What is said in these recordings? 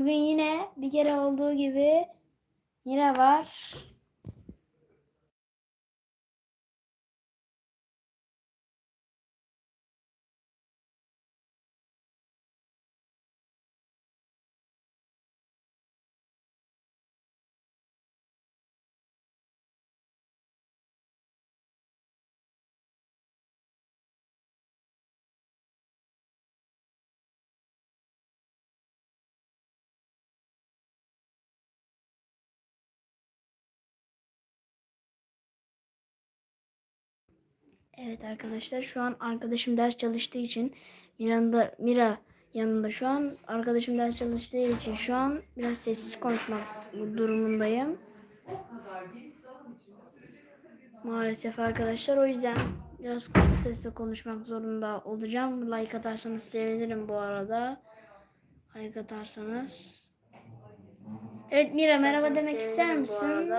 Bugün yine bir kere olduğu gibi yine var. Evet arkadaşlar şu an arkadaşım ders çalıştığı için Miranda, Mira yanında şu an arkadaşım ders çalıştığı için şu an biraz sessiz konuşmak durumundayım. Maalesef arkadaşlar o yüzden biraz kısık sesle konuşmak zorunda olacağım. Like atarsanız sevinirim bu arada. Like atarsanız. Evet Mira merhaba demek ister misin?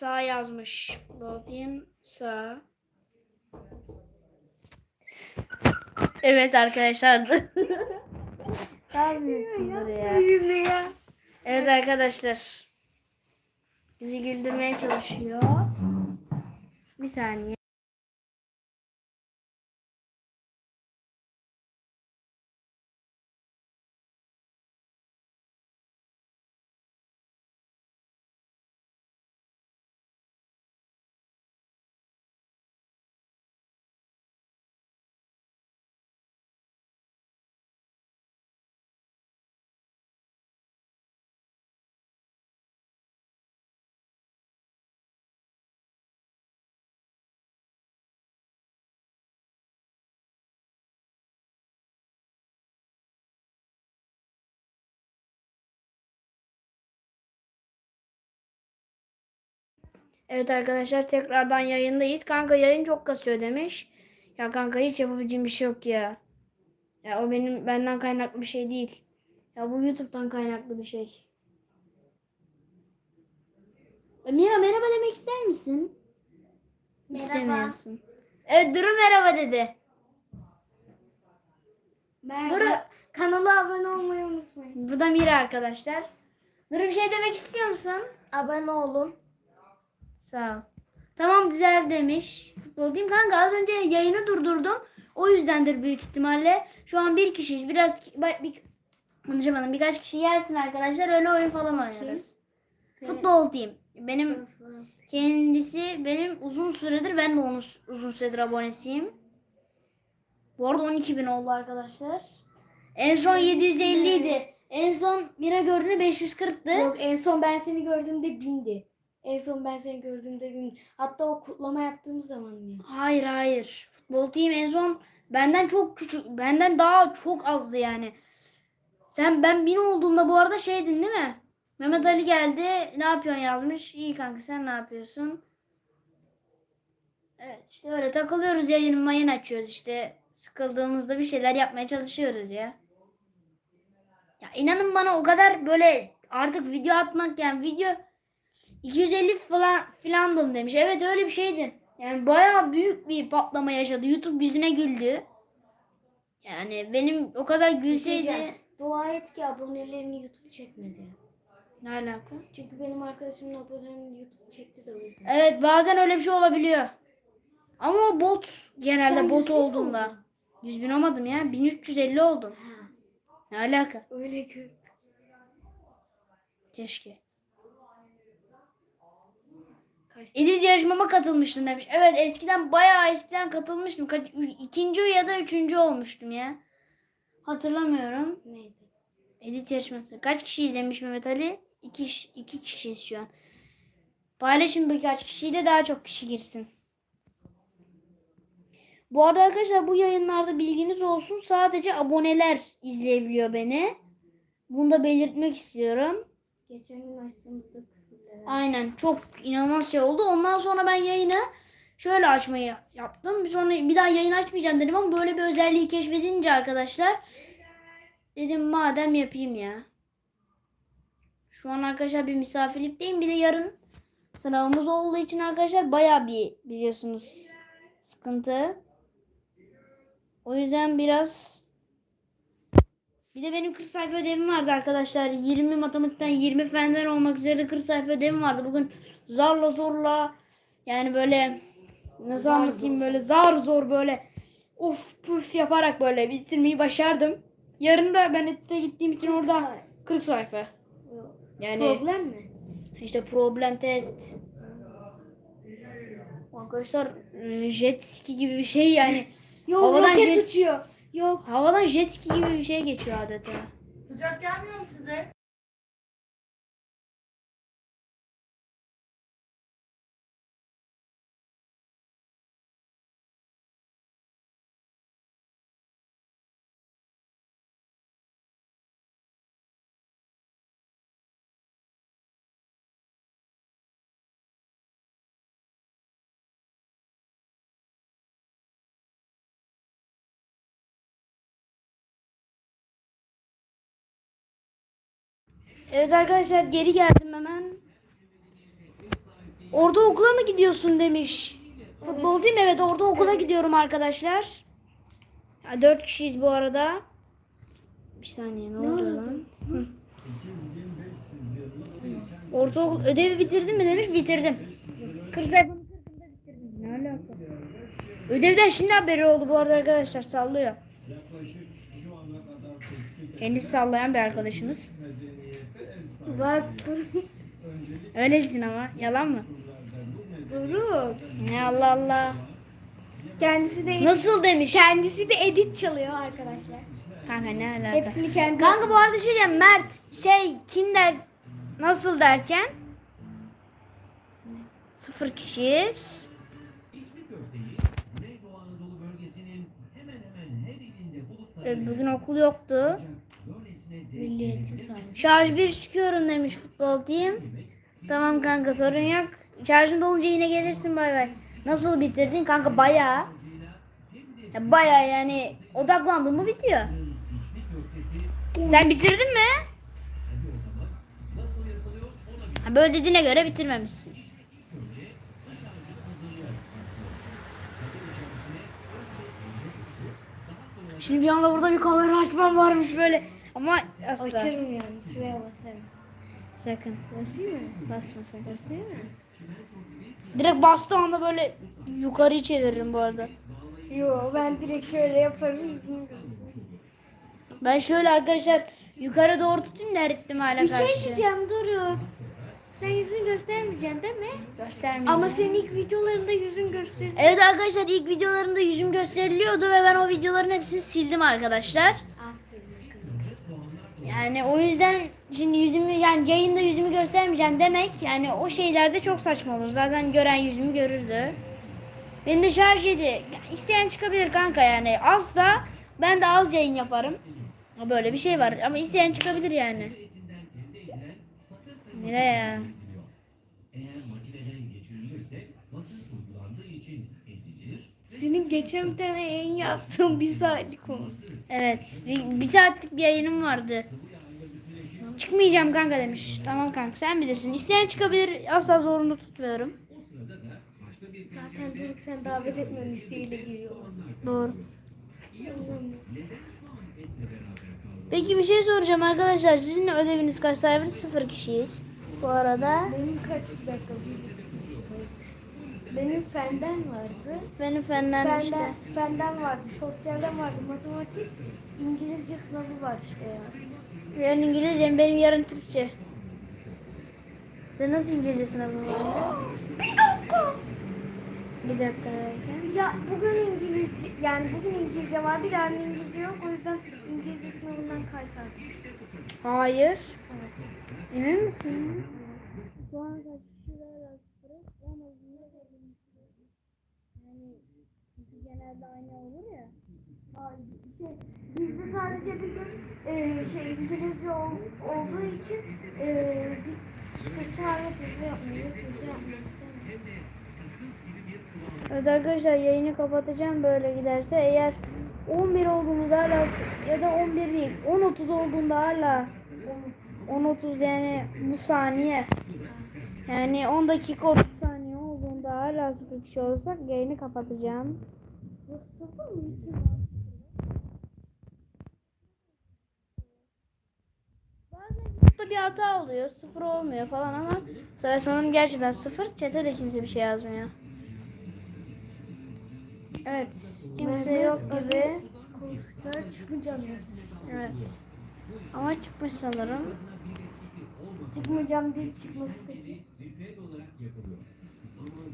Sağ yazmış. Bakayım sağ. Evet arkadaşlar. ne yapıyorsun buraya? Evet arkadaşlar. Bizi güldürmeye çalışıyor. Bir saniye. Evet arkadaşlar tekrardan yayındayız. Kanka yayın çok kasıyor demiş. Ya kanka hiç yapabileceğim bir şey yok ya. Ya o benim benden kaynaklı bir şey değil. Ya bu YouTube'dan kaynaklı bir şey. E, Mira merhaba demek ister misin? Merhaba. İstemiyorsun. Evet Duru merhaba dedi. Merhaba. Dur. Kanala abone olmayı unutmayın. Bu da Mira arkadaşlar. Duru bir şey demek istiyor musun? Abone olun. Sağ ol. Tamam güzel demiş. Futbol diyeyim kanka az önce yayını durdurdum. O yüzdendir büyük ihtimalle. Şu an bir kişiyiz. Biraz bir, konuşamadım. Birkaç kişi gelsin arkadaşlar. Öyle oyun falan oynarız. Futbol diyeyim. Benim kendisi benim uzun süredir ben de onun uzun süredir abonesiyim. Bu arada 12 bin oldu arkadaşlar. En son 750 idi. En son Mira gördüğünde 540'tı. Yok en son ben seni gördüğümde bindi. En son ben seni gördüğümde bindi. Hatta o kutlama yaptığımız zaman ya. Hayır hayır. Futbol team en son benden çok küçük, benden daha çok azdı yani. Sen ben bin olduğumda bu arada şeydin değil mi? Mehmet Ali geldi. Ne yapıyorsun yazmış. İyi kanka sen ne yapıyorsun? Evet işte öyle takılıyoruz yayın mayın açıyoruz işte. Sıkıldığımızda bir şeyler yapmaya çalışıyoruz ya. Ya inanın bana o kadar böyle artık video atmak yani video 250 falan filandım demiş. Evet öyle bir şeydi. Yani bayağı büyük bir patlama yaşadı. YouTube yüzüne güldü. Yani benim o kadar gülseydi Diyeceğim, Dua et ki abonelerini YouTube çekmedi. ne alaka? Çünkü benim arkadaşımın abonelerini YouTube çekti de o yüzden. Evet bazen öyle bir şey olabiliyor. Ama bot genelde Sen bot 100 bin olduğunda. oldun. 100 bin olmadım ya. 1350 oldum. Ha, Ne alaka? öyle kötü. Keşke. Edit yarışmama katılmıştım demiş. Evet eskiden bayağı eskiden katılmıştım. Kaç, ikinci ya da üçüncü olmuştum ya. Hatırlamıyorum. neydi? Edit yarışması. Kaç kişi izlemiş Mehmet Ali? İki, iki kişiyiz şu an. Paylaşın birkaç kişiyle daha çok kişi girsin. Bu arada arkadaşlar bu yayınlarda bilginiz olsun. Sadece aboneler izleyebiliyor beni. Bunu da belirtmek istiyorum. Geçen gün açtığımızda. Aynen çok inanılmaz şey oldu. Ondan sonra ben yayını şöyle açmayı yaptım. Bir sonra bir daha yayın açmayacağım dedim ama böyle bir özelliği keşfedince arkadaşlar dedim madem yapayım ya. Şu an arkadaşlar bir misafirlikteyim. Bir de yarın sınavımız olduğu için arkadaşlar baya bir biliyorsunuz sıkıntı. O yüzden biraz Bir de benim 40 sayfa ödevim vardı arkadaşlar. 20 matematikten 20 fenden olmak üzere 40 sayfa ödevim vardı. Bugün zarla zorla yani böyle nasıl Zar anlatayım böyle zar zor böyle uf puf yaparak böyle bitirmeyi başardım. Yarın da ben ette gittiğim için orada 40 sayfa. Yok. Yani Problem mi? işte problem test. Arkadaşlar e, jet ski gibi bir şey yani. Yok Havadan roket jet- uçuyor. Yok. Havadan jet ski gibi bir şey geçiyor adeta. Sıcak gelmiyor mu size? Evet arkadaşlar geri geldim hemen. Orada okula mı gidiyorsun demiş. Futbol değil mi? Evet orada okula gidiyorum arkadaşlar. Ya, dört kişiyiz bu arada. Bir saniye ne, oldu oldu? lan? Hı. Ortaokul ödevi bitirdin mi demiş bitirdim. 40 sayfanın 40'ında bitirdim. Ne alaka? Ödevden şimdi haberi oldu bu arada arkadaşlar sallıyor. Kendisi sallayan bir arkadaşımız. Bak dur. Öylesin ama yalan mı? Doruk. Ne Allah Allah. Kendisi de Nasıl demiş? kendisi de edit çalıyor arkadaşlar. Kanka ne alaka? Hepsini kendi Kanka bu arada şey diyeceğim Mert şey kim der nasıl derken sıfır kişiyiz. Güneydoğu Anadolu bölgesinin hemen hemen her ilinde bulutlar Evet, bugün okul yoktu. Milli Eğitim Sağlığı. Şarj bir çıkıyorum demiş futbol diyeyim. Tamam kanka sorun yok. Şarjın dolunca yine gelirsin bay bay. Nasıl bitirdin kanka bayağı. Ya bayağı yani odaklandın mı bitiyor. Sen bitirdin mi? Ha, böyle dediğine göre bitirmemişsin. Şimdi bir anda burada bir kamera açmam varmış böyle. Ama asla. Açarım yani. Şuraya basarım. Sakın. Basayım mı? Basma sakın. Basayım mı? Direkt bastığı anda böyle yukarıyı çeviririm bu arada. Yo ben direkt şöyle yaparım. yüzünü. Ben şöyle arkadaşlar yukarı doğru tutayım da her ihtimale Bir karşı. şey diyeceğim Doruk. Sen yüzünü göstermeyeceksin değil mi? Göstermeyeceğim. Ama senin ilk videolarında yüzün göster. Evet arkadaşlar ilk videolarımda yüzüm gösteriliyordu ve ben o videoların hepsini sildim arkadaşlar. Yani o yüzden şimdi yüzümü yani yayında yüzümü göstermeyeceğim demek yani o şeylerde çok saçma olur. Zaten gören yüzümü görürdü. Benim de şarj yedi. İsteyen çıkabilir kanka yani. Az da ben de az yayın yaparım. Ha, Böyle bir şey var ama isteyen çıkabilir yani. Nereye ya? Senin geçen bir tane yayın yaptığın bir saatlik konu. Evet. Bir, bir saatlik bir yayınım vardı. Çıkmayacağım kanka demiş. Tamam kanka sen bilirsin. İsteyen çıkabilir. Asla zorunlu tutmuyorum. Zaten Doruk sen davet etmem isteğiyle giriyor. Doğru. Peki bir şey soracağım arkadaşlar. Sizin ödeviniz kaç sayfa? Sıfır kişiyiz. Bu arada. Benim kaç dakika benim fenden vardı. Benim fenden Fenden, işte. fenden vardı, sosyalden vardı, matematik, İngilizce sınavı var işte ya. Yarın İngilizce, benim yarın Türkçe. Sen nasıl İngilizce sınavın var? Bir dakika. Bir dakika derken. Ya bugün İngilizce, yani bugün İngilizce vardı, yarın İngilizce yok. O yüzden İngilizce sınavından kaytardım. Hayır. Evet. Emin misin? Şu an kaç kişiler var? On olduğunda Genelde aynı olur ya. Şey, bizde sadece bir gün e, şey İngilizce ol, olduğu için e, bir, işte sınav yapıyoruz, yapmıyoruz, yapmıyoruz, yapmıyoruz. Evet arkadaşlar yayını kapatacağım böyle giderse. Eğer 11 olduğumuzda hala ya da 11 değil 10.30 olduğunda hala 10.30 yani bu saniye yani 10 dakika 30 saniye olduğunda hala 0 kişi olursak yayını kapatacağım. Bu sıfır mı? bir hata oluyor. Sıfır olmuyor falan ama sanırım gerçekten sıfır. Çete de kimse bir şey yazmıyor. Evet. Kimse yok gibi. Çıkmayacağım yazmış. Evet. Ama çıkmış sanırım. Çıkmayacağım değil çıkması peki.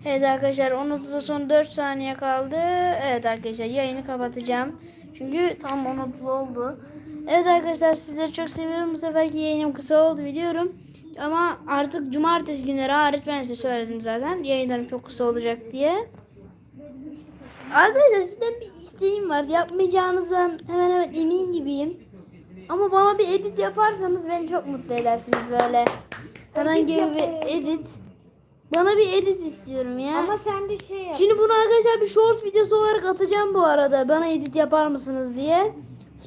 Evet arkadaşlar 10.30'a son 4 saniye kaldı. Evet arkadaşlar yayını kapatacağım. Çünkü tam 10.30 oldu. Evet arkadaşlar sizleri çok seviyorum. Bu seferki yayınım kısa oldu biliyorum. Ama artık cumartesi günleri hariç ben size söyledim zaten. Yayınlarım çok kısa olacak diye. Arkadaşlar sizden bir isteğim var. Yapmayacağınızdan hemen hemen emin gibiyim. Ama bana bir edit yaparsanız beni çok mutlu edersiniz böyle. Herhangi bir edit. Bana bir edit istiyorum ya. Ama sen de şey yap. Şimdi bunu arkadaşlar bir short videosu olarak atacağım bu arada. Bana edit yapar mısınız diye.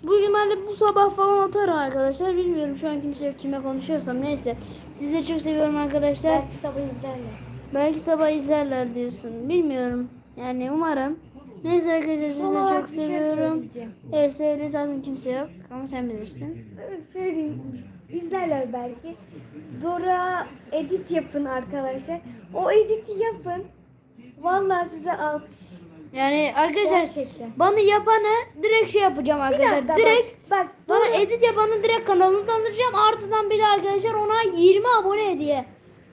Bugün ben de bu sabah falan atarım arkadaşlar. Bilmiyorum şu an kimse yok kime konuşuyorsam neyse. Sizleri çok seviyorum arkadaşlar. Belki sabah izlerler. Belki sabah izlerler diyorsun. Bilmiyorum. Yani umarım. Neyse arkadaşlar sizleri çok şey seviyorum. söyleyeceğim. Evet söyle zaten kimse yok ama sen bilirsin. Evet, Söyleyeyim. İzlerler belki. Dora edit yapın arkadaşlar. O editi yapın. Vallahi size alkış. Yani arkadaşlar Gerçekten. bana yapanı direkt şey yapacağım arkadaşlar. dakika direkt bak. Bak Bana Dora- edit yapanı direkt kanalını tanıtacağım. Ardından bir de arkadaşlar ona 20 abone hediye.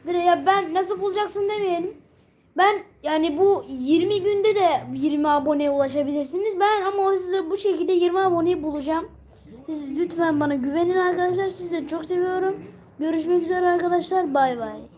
Direkt ya ben nasıl bulacaksın demeyelim. Ben yani bu 20 günde de 20 aboneye ulaşabilirsiniz. Ben ama size bu şekilde 20 aboneyi bulacağım. Siz lütfen bana güvenin arkadaşlar. Sizleri çok seviyorum. Görüşmek üzere arkadaşlar. Bay bay.